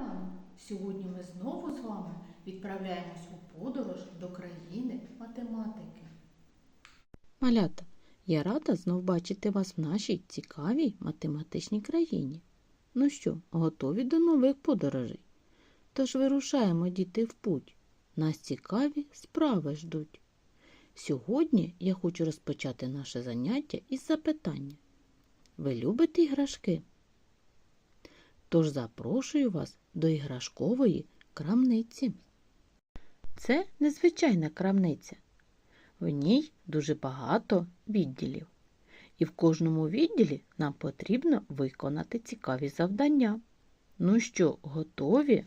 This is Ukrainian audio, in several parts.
ранок! Сьогодні ми знову з вами відправляємось у подорож до країни математики. Малята, я рада знов бачити вас в нашій цікавій математичній країні. Ну що, готові до нових подорожей? Тож вирушаємо, діти, в путь. Нас цікаві справи ждуть. Сьогодні я хочу розпочати наше заняття із запитання. Ви любите іграшки? Тож запрошую вас до іграшкової крамниці. Це незвичайна крамниця. В ній дуже багато відділів. І в кожному відділі нам потрібно виконати цікаві завдання. Ну що, готові?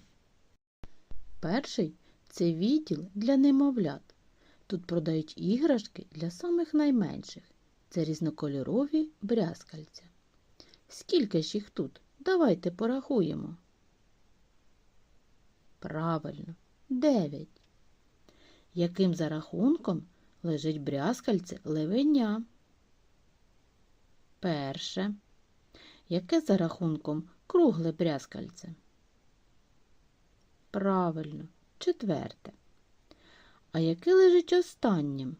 Перший це відділ для немовлят. Тут продають іграшки для самих найменших. Це різнокольорові брязкальця. Скільки ж їх тут? Давайте порахуємо. Правильно, дев'ять. Яким за рахунком лежить брязкальце левеня? Перше. Яке за рахунком кругле брязкальце? Правильно, четверте. А яке лежить останнім?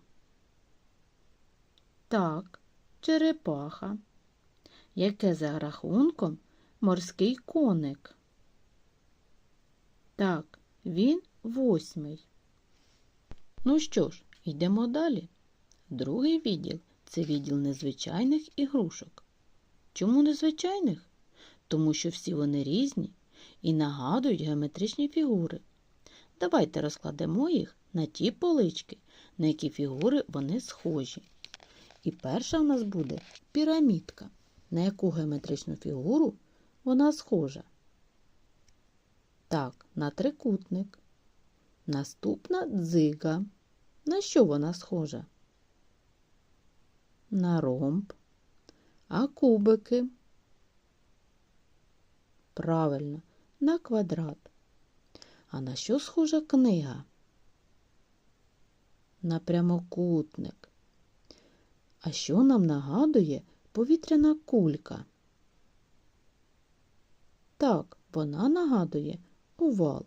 Так, черепаха. Яке за рахунком морський коник? Так, він восьмий. Ну що ж, йдемо далі. Другий відділ це відділ незвичайних ігрушок. Чому незвичайних? Тому що всі вони різні і нагадують геометричні фігури. Давайте розкладемо їх на ті полички, на які фігури вони схожі. І перша в нас буде пірамідка, на яку геометричну фігуру вона схожа. Так, на трикутник. Наступна дзига. На що вона схожа? На ромб. А кубики? Правильно, на квадрат. А на що схожа книга? На прямокутник. А що нам нагадує повітряна кулька? Так, вона нагадує овал.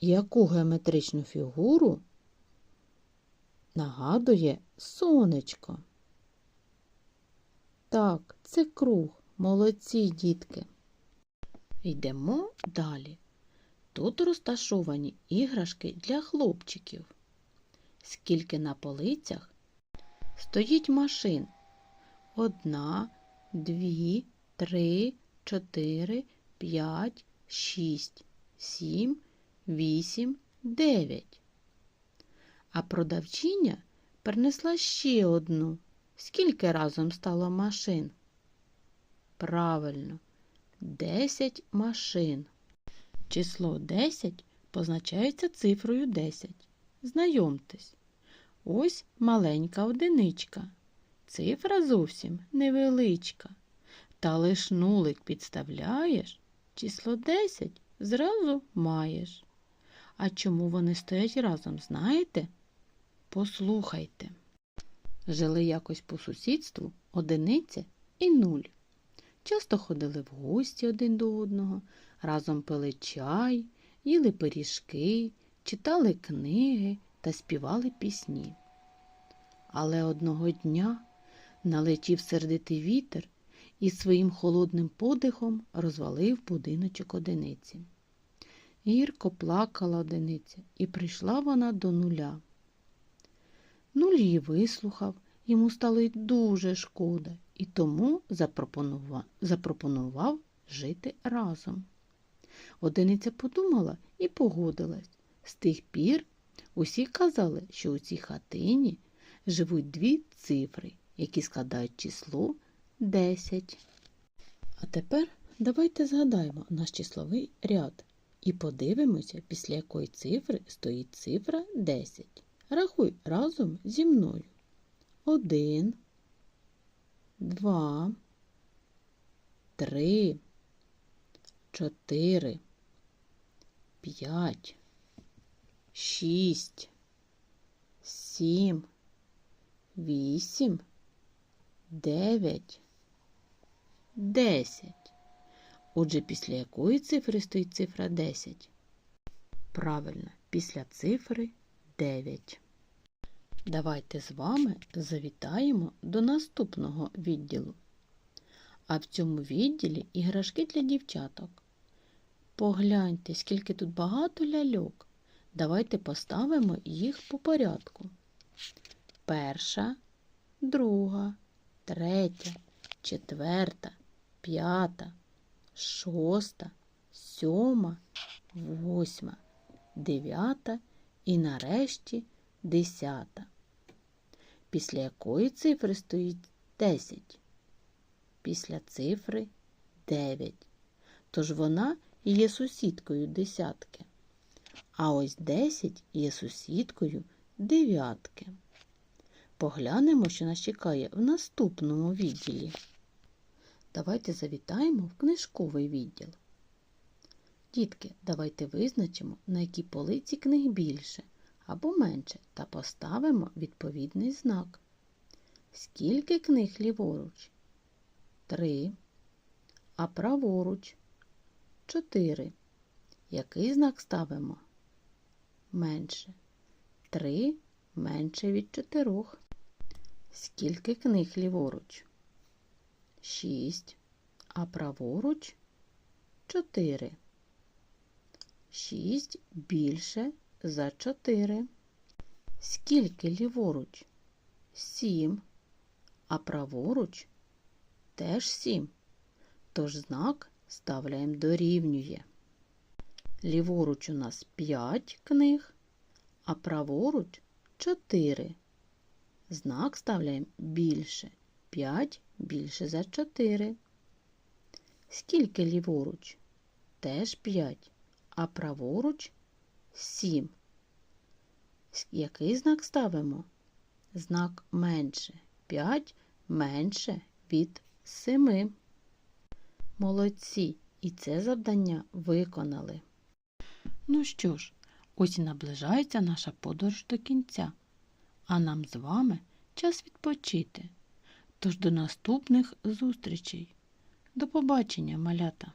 Яку геометричну фігуру нагадує сонечко? Так, це круг. Молодці, дітки. Йдемо далі. Тут розташовані іграшки для хлопчиків. Скільки на полицях стоїть машин? Одна, дві, три, чотири, п'ять, шість, сім, вісім, дев'ять. А продавчиня принесла ще одну. Скільки разом стало машин? Правильно, 10 машин. Число 10 позначається цифрою 10. Знайомтесь. Ось маленька одиничка. Цифра зовсім невеличка. Та лиш нулик підставляєш, число 10 зразу маєш. А чому вони стоять разом, знаєте? Послухайте. Жили якось по сусідству одиниця і нуль. Часто ходили в гості один до одного, разом пили чай, їли пиріжки, читали книги та співали пісні. Але одного дня налетів сердитий вітер і своїм холодним подихом розвалив будиночок одиниці. Гірко плакала одиниця, і прийшла вона до нуля. Нуль її вислухав, йому стало й дуже шкода, і тому запропонував, запропонував жити разом. Одиниця подумала і погодилась. З тих пір усі казали, що у цій хатині живуть дві цифри, які складають число 10. А тепер давайте згадаємо наш числовий ряд і подивимося, після якої цифри стоїть цифра 10. Рахуй разом зі мною. Один, два, три, чотири, п'ять, шість, сім, вісім, дев'ять, десять. Отже, після якої цифри стоїть цифра 10? Правильно, після цифри 9. Давайте з вами завітаємо до наступного відділу. А в цьому відділі іграшки для дівчаток. Погляньте, скільки тут багато ляльок. Давайте поставимо їх по порядку. Перша, друга, третя, четверта, п'ята, шоста, сьома, восьма, дев'ята і нарешті десята. Після якої цифри стоїть 10? Після цифри 9. Тож вона є сусідкою десятки. А ось 10 є сусідкою дев'ятки. Поглянемо, що нас чекає в наступному відділі. Давайте завітаємо в книжковий відділ. Дітки, давайте визначимо, на якій полиці книг більше або менше, та поставимо відповідний знак. Скільки книг ліворуч? Три. А праворуч? Чотири. Який знак ставимо? Менше. Три менше від чотирьох. Скільки книг ліворуч? Шість. А праворуч? Чотири. Шість більше за чотири. Скільки ліворуч? Сім. А праворуч? Теж сім. Тож знак ставляємо дорівнює. Ліворуч у нас п'ять книг, а праворуч чотири. Знак ставляємо більше. 5 більше за 4. Скільки ліворуч? Теж 5, а праворуч 7. Який знак ставимо? Знак менше. 5 менше від 7. Молодці! І це завдання виконали. Ну що ж, ось і наближається наша подорож до кінця, а нам з вами час відпочити. Тож до наступних зустрічей. До побачення, малята!